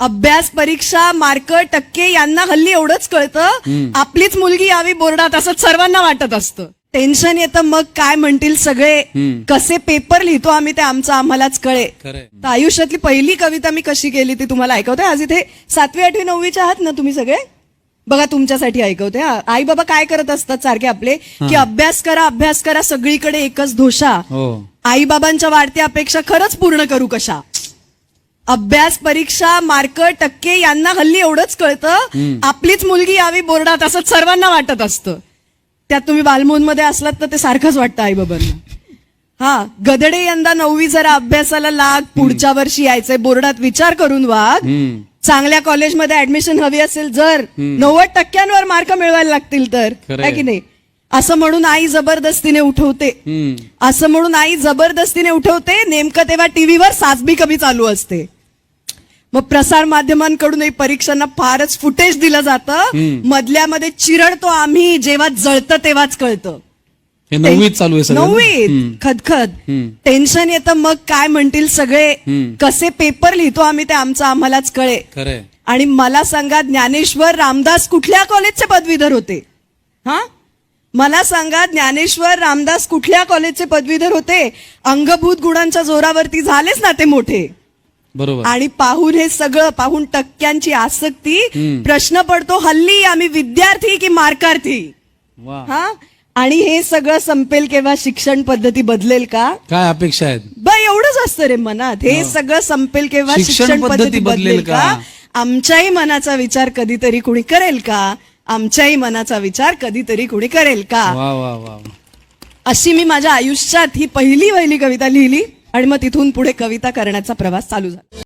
अभ्यास परीक्षा मार्क टक्के यांना हल्ली एवढंच कळतं. आपलीच मुलगी यावी बोर्डात असं सर्वांना वाटत असतं. टेन्शन येतं मग काय म्हणतील सगळे? कसे पेपर लिहितो आम्ही ते आमचं आम्हालाच कळे. तर आयुष्यातली पहिली कविता मी कशी केली ती तुम्हाला ऐकवते. आज इथे सातवी आठवी नववीच्या आहात ना तुम्ही सगळे? बघा तुमच्यासाठी ऐकवते. हा. आई बाबा काय करत असतात सारखे आपले? की अभ्यास करा अभ्यास करा सगळीकडे एकच धोशा हो. आई बाबांच्या वाढत्या अपेक्षा खरंच पूर्ण करू कशा? अभ्यास परीक्षा मार्क टक्के यांना हल्ली एवढंच कळतं. आपलीच मुलगी यावी बोर्डात असं सर्वांना वाटत असतं. त्यात तुम्ही बालमोहनमध्ये असलात तर ते सारखंच वाटतं आई बाबांना हा गदडे यंदा नववी जरा अभ्यासाला लाग पुढच्या वर्षी यायचंय बोर्डात विचार करून वाग. हम्म. चांगल्या कॉलेजमध्ये ऍडमिशन हवी असेल जर नव्वद टक्क्यांवर मार्क मिळवायला लागतील तर. है की नाही? असं म्हणून आई जबरदस्तीने उठवते. असं म्हणून आई जबरदस्तीने उठवते नेमकं तेव्हा टीव्हीवर सासबी कमी चालू असते. मग प्रसार माध्यमांकडूनही परीक्षांना फारच फुटेज दिलं जातं. मधल्यामध्ये चिरडतो आम्ही जेव्हा जळतं तेव्हाच कळतं. हे नववीत चालू आहे? नववीत. खदखद. टेन्शन येतं मग काय म्हणतील सगळे. कसे पेपर लिहितो आम्ही ते आमचं आम्हालाच कळे. आणि मला सांगा ज्ञानेश्वर रामदास कुठल्या कॉलेजचे पदवीधर होते? हा? मला सांगा ज्ञानेश्वर रामदास कुठल्या कॉलेजचे पदवीधर होते? अंगभूत गुणांच्या जोरावरती झालेच ना ते मोठे. बरोबर. आणि पाहून हे सगळं पाहून टक्क्यांची आसक्ती. प्रश्न पडतो हल्ली आम्ही विद्यार्थी की मार्कार्थी? हा? आणि हे सगळं संपेल केव्हा शिक्षण पद्धती बदलेल का? काय अपेक्षा आहेत? ब एवढंच असतं रे मनात. हे सगळं संपेल केव्हा. शिक्षण पद्धती बदलेल का? आमच्याही मनाचा विचार कधीतरी कुणी करेल का? आमच्याही मनाचा विचार कधीतरी कुणी करेल का? वा वा वा. अशी मी माझ्या आयुष्यात ही पहिली पहिली कविता लिहिली. आणि मग तिथून पुढे कविता करण्याचा प्रवास चालू झाला.